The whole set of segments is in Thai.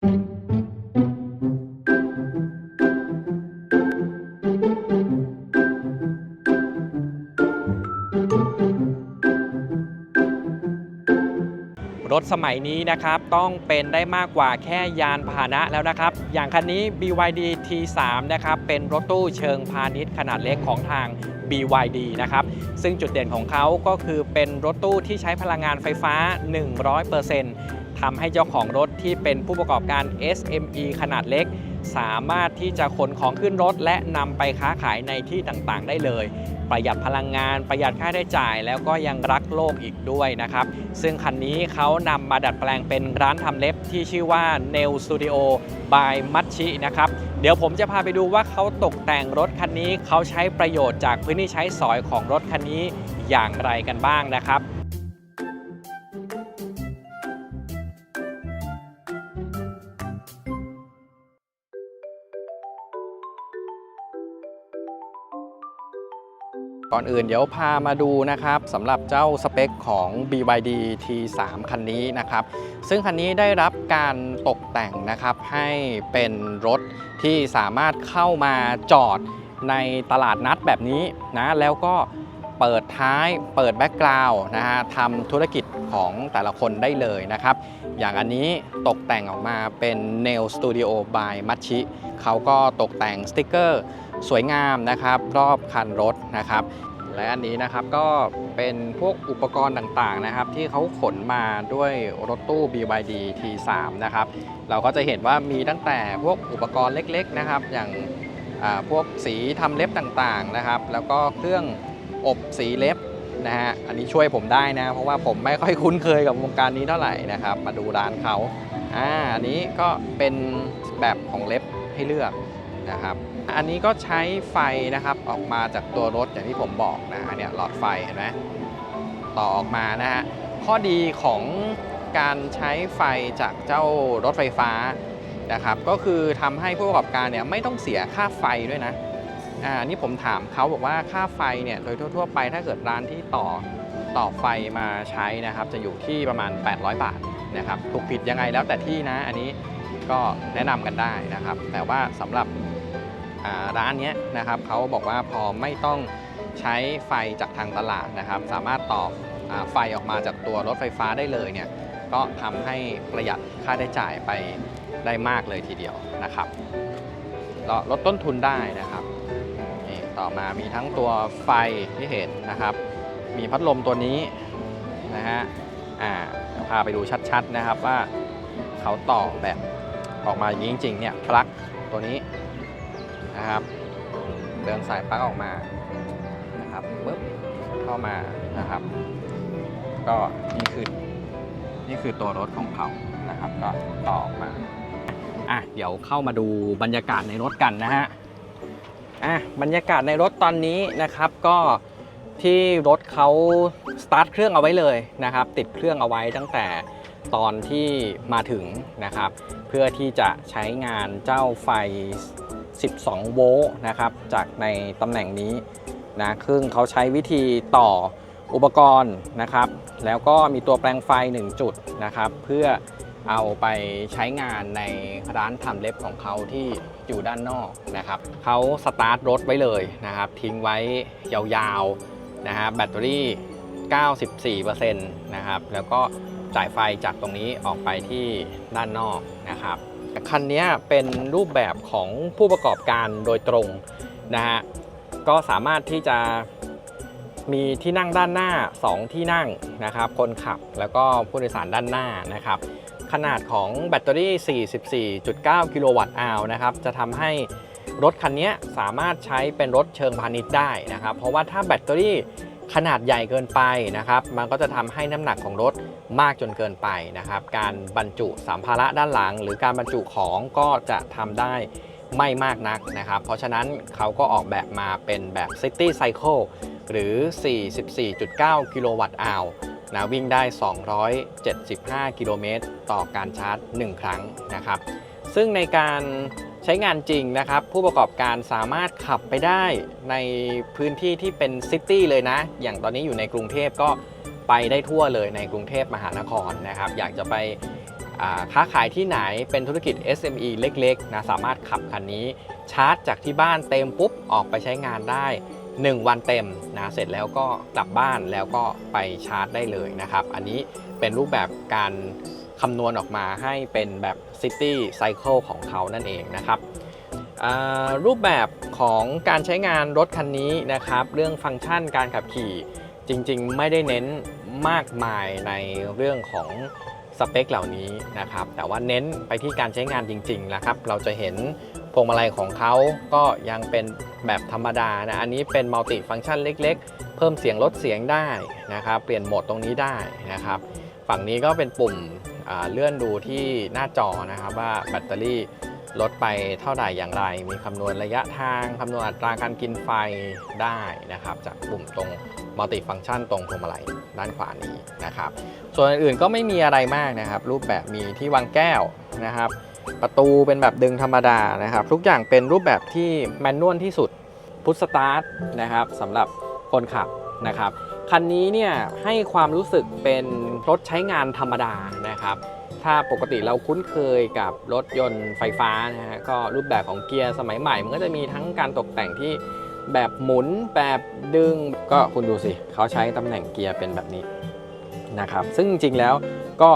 รถสมัยนี้นะครับต้องเป็นได้มากกว่าแค่ยานพาหนะแล้วนะครับ อย่างคันนี้ BYD T3 นะครับเป็นรถตู้เชิงพาณิชย์ขนาดเล็กของทาง BYD นะครับซึ่งจุดเด่นของเขาก็คือเป็นรถตู้ที่ใช้พลังงานไฟฟ้า 100% ทำให้เจ้าของรถที่เป็นผู้ประกอบการ SME ขนาดเล็ก สามารถที่จะขนของขึ้นรถ และนำไปค้าขายในที่ต่างๆ ได้เลย ประหยัดพลังงาน ประหยัดค่าใช้จ่าย แล้วก็ยังรักโลกอีกด้วยนะครับ ซึ่งคันนี้เขานำมาดัดแปลงเป็นร้านทำเล็บที่ชื่อว่า Nail Studio by Machi นะครับเดี๋ยวผมจะพาไปดูว่าเขาตกแต่งรถคันนี้เขาใช้ประโยชน์จากพื้นที่ใช้สอยของรถคันนี้อย่างไรกันบ้างนะครับ ก่อนอื่นเดี๋ยวพามาดูนะครับสำหรับเจ้าสเปคของ BYD T3 คันนี้นะครับ ซึ่งคันนี้ได้รับการตกแต่งนะครับให้เป็นรถที่สามารถเข้ามาจอดในตลาดนัดแบบนี้นะแล้วก็เปิดท้ายเปิดแบ็กกราวน์นะฮะทำธุรกิจของแต่ละคนได้เลยนะครับ อย่างอันนี้ตกแต่งออกมาเป็น Nail Studio by Machi เขาก็ตกแต่งสติกเกอร์ สวยงามนะครับรอบคันรถนะครับ และอันนี้นะครับก็เป็นพวกอุปกรณ์ต่างๆนะครับ ที่เขาขนมาด้วยรถตู้ BYD T3 นะครับ เราก็จะเห็นว่ามีตั้งแต่พวกอุปกรณ์เล็กๆนะครับ อย่างพวกสีทำเล็บต่างๆนะครับ แล้วก็เครื่องอบสีเล็บนะฮะ อันนี้ช่วยผมได้นะ เพราะว่าผมไม่ค่อยคุ้นเคยกับวงการนี้เท่าไหร่นะครับ มาดูร้านเขาอ่าอันนี้ก็เป็นแบบของเล็บให้เลือกนะครับ อันนี้ก็ใช้ไฟนะครับออกมาจากตัวรถอย่างที่ผมบอกนะอันเนี้ยหลอดไฟเห็นไหมต่อออกมานะฮะข้อดีของการใช้ไฟจากเจ้ารถไฟฟ้านะครับ ก็คือทำให้ผู้ประกอบการเนี่ยไม่ต้องเสียค่าไฟด้วยนะอ่านี่ผมถามเขาบอกว่าค่าไฟเนี่ยโดยทั่ว ๆ ไปถ้าเกิดร้านที่ต่อต่อไฟมาใช้นะครับ จะอยู่ที่ประมาณ 800 บาทนะครับถูกผิดยังไงแล้วแต่ที่นะ อันนี้ก็แนะนำกันได้นะครับ แต่ว่าสำหรับ ร้านนี้นะครับเขาบอกว่าพอไม่ต้องใช้ไฟจากทางตลาดนะครับ สามารถต่ออไฟออกมาจากตัวรถไฟฟ้าได้เลยเนี่ยก็ทำให้ประหยัดค่าใช้จ่ายไปได้มากเลยทีเดียวนะครับก็ลดต้นทุนได้นะครับนี่ต่อมามีทั้งตัวไฟที่เห็นนะครับ มีพัดลมตัวนี้นะฮะอ่าพาไปดูชัดๆนะครับว่าเขาต่อแบบออกมาอย่างนี้จริงๆเนี่ยปลั๊กตัวนี้ นะครับ เดินสายปลั๊กออกมานะครับปึ๊บเข้ามานะครับ ก็นี่คือนี่คือตัวรถของเขานะครับ ก็ต่อออกมาอะเดี๋ยวเข้ามาดูบรรยากาศในรถกันนะฮะอะบรรยากาศในรถตอนนี้นะครับก็ที่รถเขาสตาร์ทเครื่องเอาไว้เลยนะครับ ติดเครื่องเอาไว้ตั้งแต่ตอนที่มาถึงนะครับ เพื่อที่จะใช้งานเจ้าไฟ 12 โวลต์นะครับ จากในตำแหน่งนี้นะซึ่งเขาใช้วิธีต่ออุปกรณ์นะครับ แล้วก็มีตัวแปลงไฟ 1 จุดนะครับ เพื่อเอาไปใช้งานในร้านทำเล็บของเขาที่อยู่ด้านนอกนะครับเขาสตาร์ทรถไว้เลยนะครับ ทิ้งไว้ยาวๆนะฮะแบตเตอรี่ 94%นะครับ แล้วก็จ่ายไฟจากตรงนี้ออกไปที่ด้านนอกนะครับ คันนี้เป็นรูปแบบของผู้ประกอบการโดยตรงนะฮะก็สามารถที่จะมีที่นั่งด้านหน้า 2 ที่นั่งนะครับ คนขับแล้วก็ผู้โดยสารด้านหน้านะครับ ขนาดของแบตเตอรี่ 44.9 กิโลวัตต์อาวนะครับ จะทำให้รถคันนี้สามารถใช้เป็นรถเชิงพาณิชย์ได้นะครับ เพราะว่าถ้าแบตเตอรี่ ขนาดใหญ่เกินไปนะครับ มันก็จะทำให้น้ำหนักของรถมากจนเกินไปนะครับ การบรรจุสัมภาระด้านหลัง หรือการบรรจุของก็จะทำได้ไม่มากนักนะครับ เพราะฉะนั้นเขาก็ออกแบบมาเป็นแบบ City Cycle หรือ 44.9 กิโลวัตต์อาวนะวิ่งได้ 275 กิโลเมตรต่อการชาร์จ 1 ครั้งนะครับ ซึ่งในการ ช้งานจริงนะครับ ผู้ประกอบการสามารถขับไปได้ในพื้นที่ที่เป็นซิตี้เลยนะ อย่างตอนนี้อยู่ในกรุงเทพก็ไปได้ทั่วเลยในกรุงเทพมหานครนะครับ อยากจะไปค้าขายที่ไหนเป็นธุรกิจ SME เล็กๆนะสามารถขับคันนี้ ชาร์จจากที่บ้านเต็มปุ๊บ ออกไปใช้งานได้ 1 วันเต็มนะเสร็จแล้วก็กลับบ้านแล้วก็ไปชาร์จได้เลยนะครับ อันนี้เป็นรูปแบบการ คำนวณออกมาให้เป็นแบบ City Cycle ของเขานั่นเองนะครับรูปแบบของการใช้งานรถคันนี้นะครับ เรื่องฟังก์ชันการขับขี่จริง ๆ ไม่ได้เน้นมากมายในเรื่องของสเปคเหล่านี้นะครับ แต่ว่าเน้นไปที่การใช้งานจริง ๆ นะครับ เราจะเห็นพวงมาลัยของเขาก็ยังเป็นแบบธรรมดานะ อันนี้เป็นมัลติฟังก์ชันเล็ก ๆ เพิ่มเสียงลดเสียงได้นะครับ เปลี่ยนโหมดตรงนี้ได้นะครับ ฝั่งนี้ก็เป็นปุ่ม เลื่อนดูที่หน้าจอนะครับว่าแบตเตอรี่ลดไปเท่าไหร่อย่างไร มีคำนวณระยะทางคำนวณอัตราการกินไฟได้นะครับ จากปุ่มตรงมัลติฟังก์ชันตรงพวงมาลัยด้านขวานี้นะครับ ส่วนอื่นๆก็ไม่มีอะไรมากนะครับ รูปแบบมีที่วางแก้วนะครับ ประตูเป็นแบบดึงธรรมดานะครับ ทุกอย่างเป็นรูปแบบที่แมนนวลที่สุดพุทสตาร์ทนะครับสำหรับคนขับนะครับคันนี้เนี่ยให้ความรู้สึกเป็นรถใช้งานธรรมดา นะครับ ถ้าปกติเราคุ้นเคยกับรถยนต์ไฟฟ้านะฮะก็รูปแบบของเกียร์สมัยใหม่ มันก็จะมีทั้งการตกแต่งที่แบบหมุนแบบดึง ก็คุณดูสิเขาใช้ตำแหน่งเกียร์เป็นแบบนี้นะครับ ซึ่งจริงแล้วก็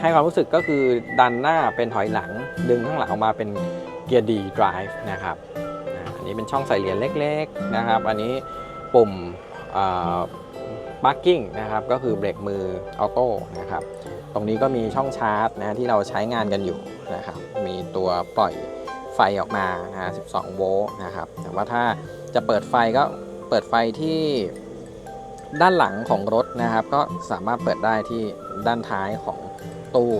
ให้ความรู้สึกก็คือดันหน้าเป็นถอยหลังดึงข้างหลังออกมาเป็นเกียร์ดี drive นะครับอันนี้เป็นช่องใส่เหรียญเล็กๆนะครับ อันนี้ปุ่มอ่า parking นะครับก็คือเบรกมือออโต้นะครับ ตรงนี้ก็มีช่องชาร์จนะที่เราใช้งานกันอยู่นะครับ มีตัวปล่อยไฟออกมานะฮะ12 โวลต์นะครับ แต่ว่าถ้าจะเปิดไฟก็เปิดไฟที่ด้านหลังของรถนะครับ ก็สามารถเปิดได้ที่ด้านท้ายของตู้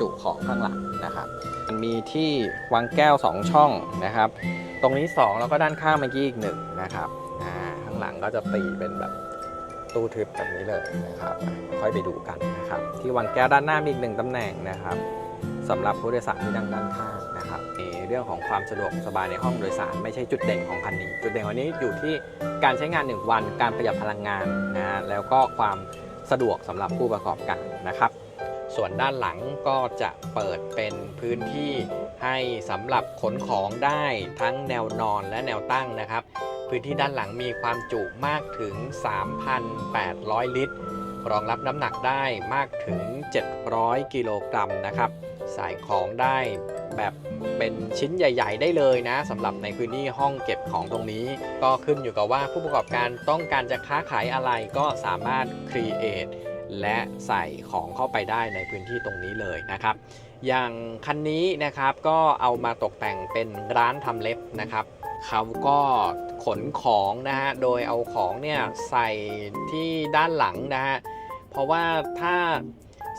จุของข้างหลังนะครับ มันมีที่วางแก้ว 2 ช่องนะครับ ตรงนี้ 2 แล้วก็ด้านข้างเมื่อกี้อีกหนึ่งนะครับอ่าข้างหลังก็จะตีเป็นแบบ ตู้ทึบแบบนี้เลยนะครับ ค่อยไปดูกันนะครับ ที่วางแก้วด้านหน้ามีอีกหนึ่งตำแหน่งนะครับสำหรับผู้โดยสารที่นั่งด้านข้างนะครับในเรื่องของความสะดวกสบายในห้องโดยสารไม่ใช่จุดเด่นของคันนี้ จุดเด่นวันนี้อยู่ที่การใช้งาน 1 วัน การประหยัดพลังงานนะฮะแล้วก็ความสะดวกสำหรับผู้ประกอบการนะครับ ส่วนด้านหลังก็จะเปิดเป็นพื้นที่ให้สำหรับขนของได้ทั้งแนวนอนและแนวตั้งนะครับ พื้นที่ด้านหลังมีความจุมากถึง 3,800 ลิตร รองรับน้ำหนักได้มากถึง 700 กิโลกรัมนะครับ ใส่ของได้แบบเป็นชิ้นใหญ่ ๆ ได้เลยนะสำหรับในพื้นที่ห้องเก็บของตรงนี้ ก็ขึ้นอยู่กับว่าผู้ประกอบการต้องการจะค้าขายอะไรก็สามารถ create และใส่ของเข้าไปได้ในพื้นที่ตรงนี้เลยนะครับ อย่างคันนี้นะครับก็เอามาตกแต่งเป็นร้านทำเล็บนะครับ เขาก็ขนของนะฮะ โดยเอาของเนี่ยใส่ที่ด้านหลังนะฮะ เพราะว่าถ้า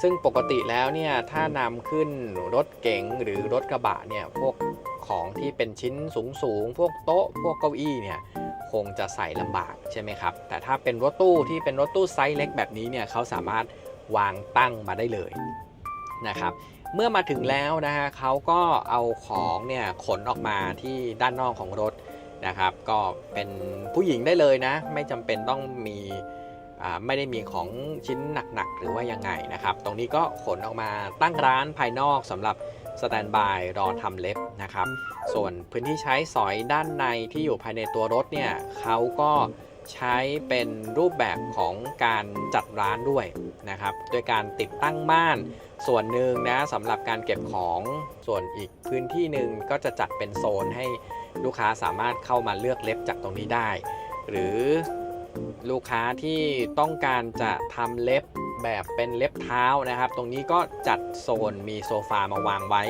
ซึ่งปกติแล้วเนี่ยถ้านำขึ้นรถเก๋งหรือรถกระบะเนี่ยพวกของที่เป็นชิ้นสูงๆ พวกโต๊ะ พวกเก้าอี้เนี่ยคงจะใส่ลำบากใช่ไหมครับ แต่ถ้าเป็นรถตู้ที่เป็นรถตู้ไซส์เล็กแบบนี้เนี่ยเขาสามารถวางตั้งมาได้เลย นะครับ เมื่อมาถึงแล้วนะฮะเขาก็เอาของเนี่ยขนออกมาที่ด้านนอกของรถนะครับ ก็เป็นผู้หญิงได้เลยนะ ไม่จำเป็นต้องมีไม่ได้มีของชิ้นหนักๆ หรือว่ายังไงนะครับ ตรงนี้ก็ขนออกมาตั้งร้านภายนอกสำหรับสแตนบายรอทำเล็บนะครับ ส่วนพื้นที่ใช้สอยด้านในที่อยู่ภายในตัวรถเนี่ยเขาก็ ใช้เป็นรูปแบบของการจัดร้านด้วยนะครับโดยการติดตั้งม่านส่วนหนึ่งนะสำหรับการเก็บของส่วนอีกพื้นที่หนึ่งก็จะจัดเป็นโซนให้ลูกค้าสามารถเข้ามาเลือกเล็บจากตรงนี้ได้ หรือลูกค้าที่ต้องการจะทำเล็บแบบเป็นเล็บเท้านะครับ ตรงนี้ก็จัดโซนมีโซฟามาวางไว้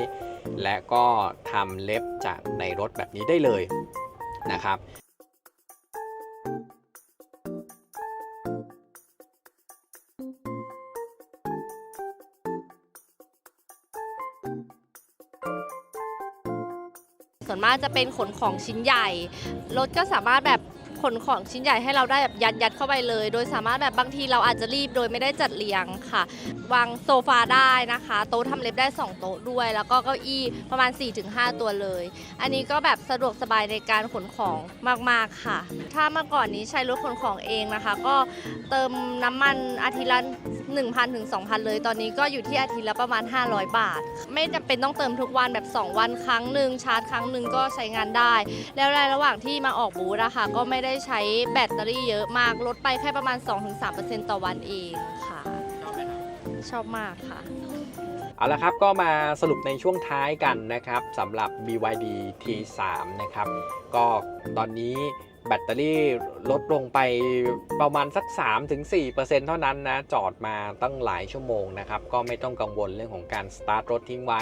และก็ทำเล็บจากในรถแบบนี้ได้เลยนะครับ ส่วนมากจะเป็นขนของชิ้นใหญ่ รถก็สามารถแบบ ขนของชิ้นใหญ่ให้เราได้แบบยัดยัดเข้าไปเลย โดยสามารถแบบบางทีเราอาจจะรีบโดยไม่ได้จัดเรียงค่ะ วางโซฟาได้นะคะ โต๊ะทำเล็บได้ 2 โต๊ะด้วย แล้วก็เก้าอี้ประมาณ 4-5 ตัวเลย อันนี้ก็แบบสะดวกสบายในการขนของมาก ๆ ค่ะ ถ้าเมื่อก่อนนี้ใช้รถขนของเองนะคะ ก็เติมน้ำมันอาทิตย์ละ1,000ถึง2,000 เลย ตอนนี้ก็อยู่ที่อาทิตย์ละประมาณ 500 บาท ไม่จำเป็นต้องเติมทุกวันแบบ 2 วันครั้งหนึ่งชาร์จครั้งหนึ่งก็ใช้งานได้ แล้วในระหว่างที่มาออกบูธอะคะก็ไม่ได้ได้ใช้แบตเตอรี่เยอะมาก ลดไปแค่ประมาณ 2-3%ต่อวันเองค่ะ ชอบมากค่ะ เอาละครับก็มาสรุปในช่วงท้ายกันนะครับสำหรับ BYD T3 นะครับ ก็ตอนนี้แบตเตอรี่ลดลงไปประมาณสัก 3-4%เท่านั้นนะ จอดมาตั้งหลายชั่วโมงนะครับ ก็ไม่ต้องกังวลเรื่องของการสตาร์ทรถทิ้งไว้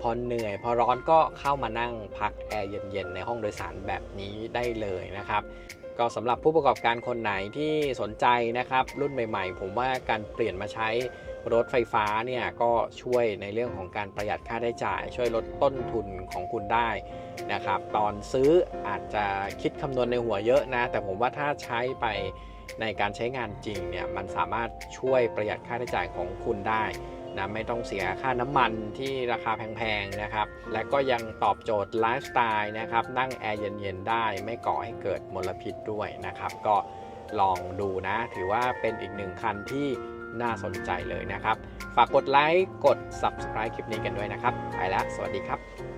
พอเหนื่อย พอร้อนก็เข้ามานั่งพักแอร์เย็นๆ ในห้องโดยสารแบบนี้ได้เลยนะครับ ก็สำหรับผู้ประกอบการคนไหนที่สนใจนะครับ รุ่นใหม่ๆ ผมว่าการเปลี่ยนมาใช้รถไฟฟ้าเนี่ยก็ช่วยในเรื่องของการประหยัดค่าใช้จ่าย ช่วยลดต้นทุนของคุณได้นะครับ ตอนซื้ออาจจะคิดคำนวณในหัวเยอะนะ แต่ผมว่าถ้าใช้ไปในการใช้งานจริงเนี่ยมันสามารถช่วยประหยัดค่าใช้จ่ายของคุณได้ นะไม่ต้องเสียค่าน้ำมันที่ราคาแพงๆนะครับ และก็ยังตอบโจทย์ไลฟ์สไตล์นะครับ นั่งแอร์เย็นๆได้ไม่ก่อให้เกิดมลพิษด้วยนะครับ ก็ลองดูนะ ถือว่าเป็นอีกหนึ่งคันที่น่าสนใจเลยนะครับ ฝากกดไลค์ กด Subscribe คลิปนี้กันด้วยนะครับ ไปแล้ว สวัสดีครับ